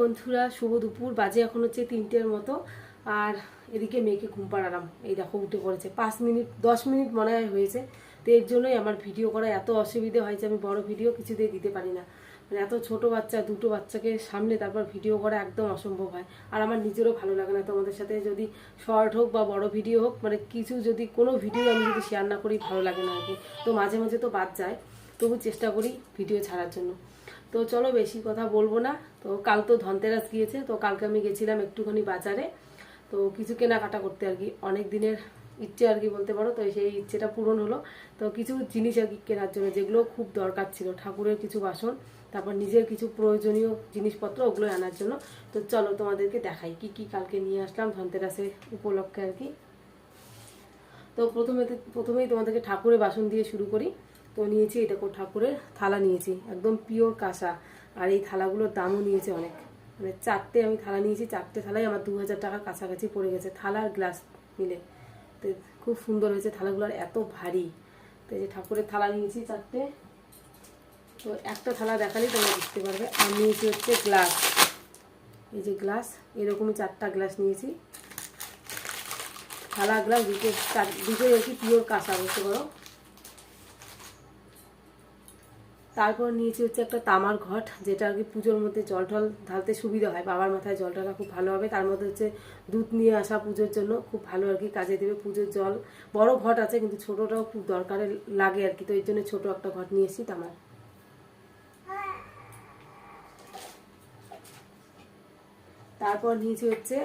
বন্ধুরা, শুভ দুপুর। বাজে এখন হচ্ছে তিনটের মতো। আর এদিকে মেয়েকে ঘুম পাড়ালাম। এই দেখো, উঠে পড়েছে। পাঁচ মিনিট, দশ মিনিট মনে হয় হয়েছে। তো এর জন্যই আমার ভিডিও করা এত অসুবিধে হয় যে আমি বড় ভিডিও কিছুতেই দিতে পারি না। মানে এত ছোট বাচ্চা, দুটো বাচ্চাকে সামনে তারপর ভিডিও করা একদম অসম্ভব হয়। আর আমার নিজেরও ভালো লাগে না। তোমাদের সাথে যদি শর্ট হোক বা বড় ভিডিও হোক মানে কিছু যদি, কোনো ভিডিও আমি যদি শেয়ার না করি, ভালো লাগে না আর কি। তো মাঝে মাঝে তো বাদ যায়। তবু চেষ্টা করি ভিডিও ছাড়ার জন্য। তো চলো বেশি কথা বলব না। তো কাল তো ধনতেরাস গিয়েছে, তো কালকে আমি গেছিলাম একটুখানি বাজারে। তো কিছু কেনাকাটা করতে আর কি, অনেক দিনের ইচ্ছে আর কি বলতে পারো, তো সেই ইচ্ছেটা পূরণ হলো। তো কিছু জিনিস আর কি কেনার জন্য, যেগুলো খুব দরকার ছিল, ঠাকুরের কিছু বাসন, তারপর নিজের কিছু প্রয়োজনীয় জিনিসপত্র ওগুলো আনার জন্য। তো চলো তোমাদেরকে দেখাই কি কি কালকে নিয়ে আসলাম ধনতেরাসের উপলক্ষে আর কি। তো প্রথমে, প্রথমেই তোমাদেরকে ঠাকুরের বাসন দিয়ে শুরু করি। তো নিয়েছি, এটা কো ঠাকুরের থালা নিয়েছি, একদম পিওর কাঁসা। আর এই থালাগুলোর দামও নিয়েছে অনেক। মানে চারটে আমি থালা নিয়েছি, চারটে থালাই আমার দু হাজার টাকার কাছাকাছি পড়ে গেছে, থালা আর গ্লাস মিলে। তো খুব সুন্দর হয়েছে থালাগুলো, আর এত ভারী। তো এই যে ঠাকুরের থালা নিয়েছি চারটে। তো একটা থালা দেখালেই তোমরা বুঝতে পারবে। আর নিয়েছি হচ্ছে গ্লাস এই যে গ্লাস এরকমই চারটা গ্লাস নিয়েছি। থালা গ্লাস দুটো, চার দুটোই কি পিওর কাঁসা বলতে পারো? তারপর নিয়েছি হচ্ছে একটা তামার ঘট, যেটা আর কি পুজোর মধ্যে জল টল ঢালতে সুবিধা হয়। বাবার মাথায় জল ঢালা খুব ভালো হবে। তার মধ্যে হচ্ছে দুধ নিয়ে আসা পুজোর জন্য খুব ভালো আর কি কাজে দেবে পুজোর জল। বড় ঘট আছে, কিন্তু ছোটোটাও খুব দরকারে লাগে আর কি। তো এই জন্য ছোটো একটা ঘট নিয়ে এসেছি তামার। তারপর নিয়েছি হচ্ছে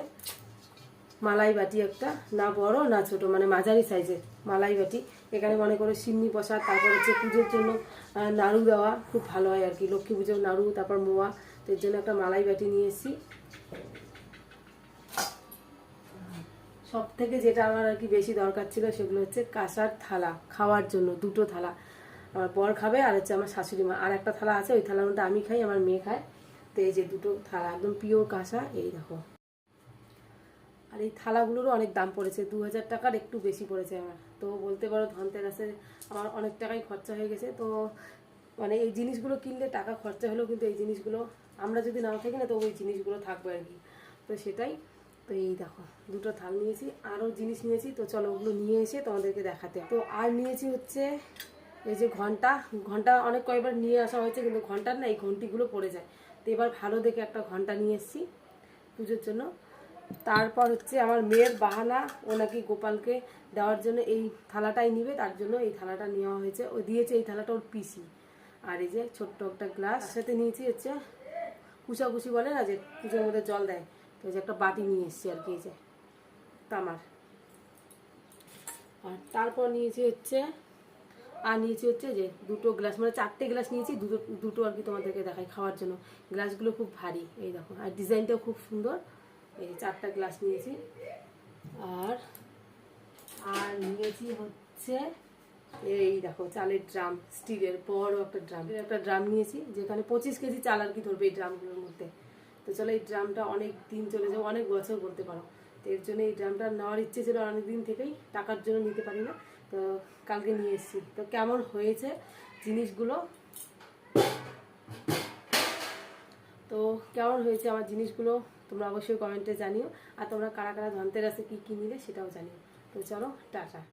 মালাই বাটি একটা। না বড়, না ছোট মানে মাঝারি সাইজের মালাই বাটি। এখানে মনে করো সিমনি প্রসাদ তারপর হচ্ছে পুজোর জন্য নাড়ু দেওয়া খুব ভালো হয় আর কি লক্ষ্মী পুজোর নাড়ু, তারপর মোয়া, তো এর জন্য একটা মালাই বাটি নিয়ে এসেছি। সব থেকে যেটা আমার আর কি বেশি দরকার ছিল সেগুলো হচ্ছে কাঁসার থালা, খাওয়ার জন্য, দুটো থালা। আমার বর খাবে আর হচ্ছে আমার শাশুড়ি মা। আর একটা থালা আছে, ওই থালার মধ্যে আমি খাই, আমার মেয়ে খায়। তো এই যে দুটো থালা, একদম পিওর কাঁসা, এই দেখো। আর এই থালাগুলোরও অনেক দাম পড়েছে, দু হাজার টাকার একটু বেশি পড়েছে আমার। তো বলতে পারো ধনতেরাসে আমার অনেক টাকাই খরচা হয়ে গেছে। তো মানে এই জিনিসগুলো কিনলে টাকা খরচা হলেও কিন্তু এই জিনিসগুলো আমরা যদি নাও থাকি না, তো ওই জিনিসগুলো থাকবে আর কি। তো সেটাই, তো এই দেখো, দুটো থাল নিয়েছি, আরও জিনিস নিয়েছি, তো চলো ওগুলো নিয়ে এসে তোমাদেরকে দেখাতে। তো আর নিয়েছি হচ্ছে এই যে ঘণ্টা ঘণ্টা অনেক কয়েকবার নিয়ে আসা হয়েছে, কিন্তু ঘণ্টার না, এই ঘন্টিগুলো পড়ে যায়। তো এবার ভালো দেখে একটা ঘণ্টা নিয়ে এসেছি পুজোর জন্য। তারপর হচ্ছে আমার মেয়ের বাহানা, ও নাকি গোপালকে দেওয়ার জন্য এই থালাটাই নিবে, তার জন্য এই থালাটা নেওয়া হয়েছে। ও দিয়েছে এই থালাটা ওর পিসি। আর এই যে ছোট্ট একটা গ্লাস সাথে নিয়েছি হচ্ছে কুচাকুচি বলে না যে পুজোর মধ্যে জল দেয়। তো যে একটা বাটি নিয়ে এসেছি আর কি, এই যে তামার। আর তারপর নিয়েছি হচ্ছে, আর নিয়েছি হচ্ছে যে দুটো গ্লাস মানে চারটে গ্লাস নিয়েছি, দুটো দুটো আর কি তোমাদেরকে দেখাই খাওয়ার জন্য। গ্লাসগুলো খুব ভারী, এই দেখো। আর ডিজাইনটাও খুব সুন্দর। এই চারটা গ্লাস নিয়েছি। আর আর নিয়েছি হচ্ছে এই দেখো চালের ড্রাম স্টিলের বড় একটা ড্রাম একটা ড্রাম নিয়েছি, যেখানে পঁচিশ কেজি চাল আর কি ধরবে এই ড্রামগুলোর মধ্যে। তো চলো এই ড্রামটা অনেক দিন চলে যাবে, অনেক বছর বলতে পারো। তো এর জন্য এই ড্রামটা নেওয়ার ইচ্ছে ছিল অনেক দিন থেকেই, টাকার জন্য নিতে পারি না। তো কালকে নিয়ে এসেছি। তো কেমন হয়েছে জিনিসগুলো? তো কেমন হয়েছে আমার জিনিসগুলো তোমরা অবশ্যই কমেন্টে জানিও। আর তোমরা কারা কারা ধনতেরাসে কী কী নিলে সেটাও জানিও। তো চলো, টাটা।